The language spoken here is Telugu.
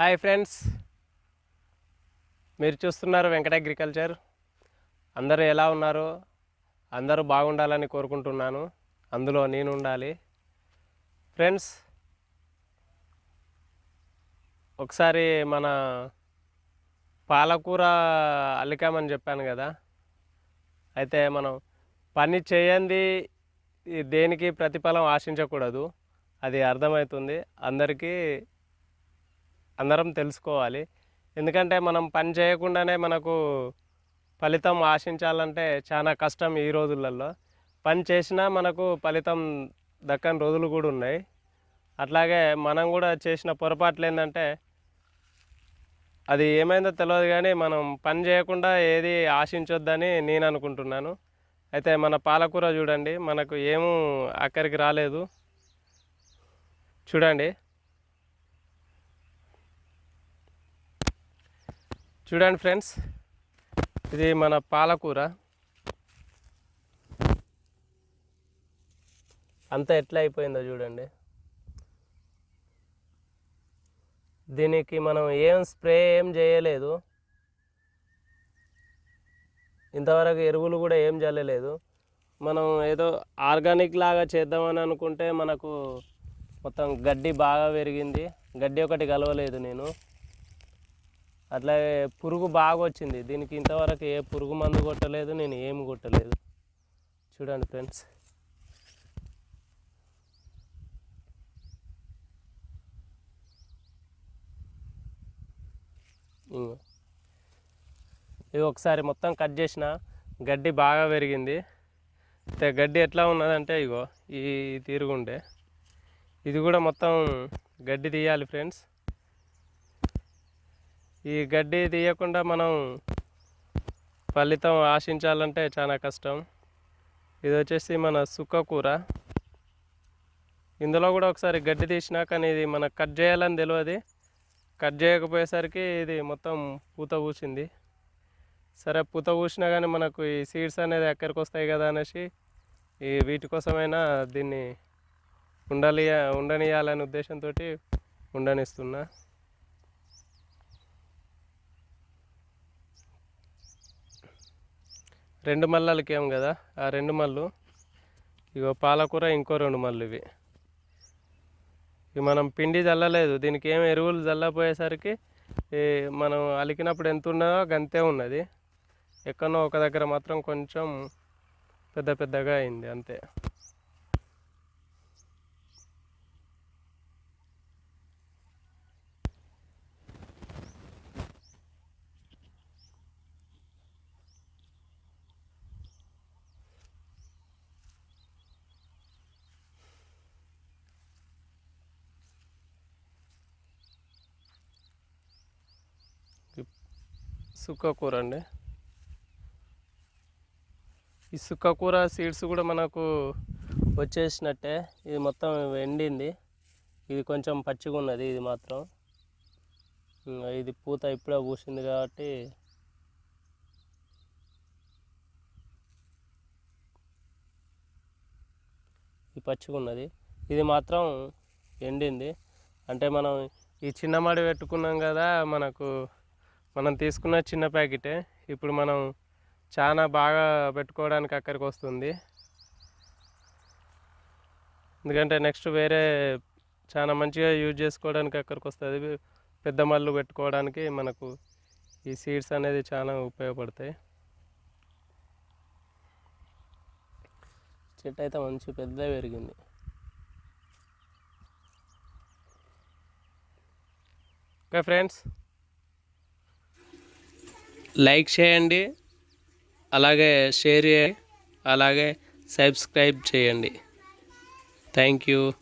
Hi friends. మీరు చూస్తున్నారు వెంకట అగ్రికల్చర్. అందరూ ఎలా ఉన్నారు అందరూ బాగుండాలని కోరుకుంటున్నాను. అందులో నేను ఉండాలి. ఫ్రెండ్స్ ఒకసారి మన పాలకూర అల్లికామని చెప్పాను కదా. అయితే మనం పని చేయంది దేనికి ప్రతిఫలం ఆశించకూడదు. అది అర్థమవుతుంది. అందరికీ అందరం తెలుసుకోవాలి. ఎందుకంటే మనం పని చేయకుండానే మనకు ఫలితం ఆశించాలంటే చాలా కష్టం ఈ రోజులలో. పని చేసినా మనకు ఫలితం దక్కని రోజులు కూడా ఉన్నాయి. అట్లాగే మనం కూడా చేసిన పొరపాట్లు ఏంటంటే అది ఏమైందో తెలియదు కానీ మనం పని చేయకుండా ఏది ఆశించొద్దని నేను అనుకుంటున్నాను. అయితే మన పాలకూర చూడండి మనకు ఏమూ అక్కడికి రాలేదు. చూడండి. చూడండి ఫ్రెండ్స్ ఇది మన పాలకూర. అంతా ఎట్లా అయిపోయిందో చూడండి. దీనికి మనం ఏం స్ప్రే ఏం చేయలేదు. ఇంతవరకు ఎరువులు కూడా ఏం చల్లలేదు మనం ఏదో ఆర్గానిక్ లాగా చేద్దామని అనుకుంటే మనకు మొత్తం గడ్డి బాగా పెరిగింది గడ్డి ఒకటి కలవలేదు నేను. అట్లాగే పురుగు బాగా వచ్చింది. దీనికి ఇంతవరకు ఏ పురుగు మందు కొట్టలేదు నేను ఏమి కొట్టలేదు. చూడండి ఫ్రెండ్స్. ఇది ఒకసారి మొత్తం కట్ చేసిన గడ్డి బాగా పెరిగింది. గడ్డి ఎట్లా ఉన్నదంటే ఇగో ఈ తీరుగుండే. ఇది కూడా మొత్తం గడ్డి తీయాలి ఫ్రెండ్స్. ఈ గడ్డి తీయకుండా మనం ఫలితం ఆశించాలంటే చాలా కష్టం. ఇది వచ్చేసి మన సుక్క కూర. ఇందులో కూడా ఒకసారి గడ్డి తీసినా కానీ ఇది మనకు కట్ చేయాలని తెలియదు. కట్ చేయకపోయేసరికి ఇది మొత్తం పూత పూసింది. సరే పూత పూసినా కానీ మనకు ఈ సీడ్స్ అనేది ఎక్కడికి వస్తాయి కదా అనేసి ఈ వీటి కోసమైనా దీన్ని ఉండలి ఉండనియాలనే ఉద్దేశంతో ఉండనిస్తున్నా. రెండు మల్లలకి ఏం కదా? ఆ రెండు మల్లు. ఇగో పాలకూర ఇంకో రెండు మల్లు ఇవి. ఇవి మనం పిండి చల్లలేదు. దీనికి ఏం ఎరువులు చల్లపోయేసరికి మనం అలికినప్పుడు ఎంత ఉన్నదో గంతే ఉన్నది. ఎక్కడో ఒక దగ్గర మాత్రం కొంచెం పెద్ద పెద్దగా అయింది అంతే. సుక్క కూర అండి. ఈ సుక్క కూర సీడ్స్ కూడా మనకు వచ్చేసినట్టే. ఇది మొత్తం ఎండింది. ఇది కొంచెం పచ్చిగా ఉన్నది ఇది మాత్రం. ఇది పూత ఇప్పుడే పూసింది కాబట్టి ఇది పచ్చిగా ఉన్నది. ఇది మాత్రం ఎండింది. అంటే మనం ఈ చిన్న మడి పెట్టుకున్నాం కదా మనకు మనం తీసుకున్న చిన్న ప్యాకెటే. ఇప్పుడు మనం చాలా బాగా పెట్టుకోవడానికి అక్కడికి వస్తుంది. ఎందుకంటే నెక్స్ట్ వేరే చాలా మంచిగా యూజ్ చేసుకోవడానికి అక్కడికి వస్తుంది. పెద్ద మళ్ళు పెట్టుకోవడానికి మనకు ఈ సీడ్స్ అనేది చాలా ఉపయోగపడతాయి. చెట్టు అయితే మంచి పెద్ద పెరిగింది. ఓకే ఫ్రెండ్స్ లైక్ చేయండి అలాగే షేర్ చేయండి అలాగే సబ్స్క్రైబ్ చేయండి. Thank you.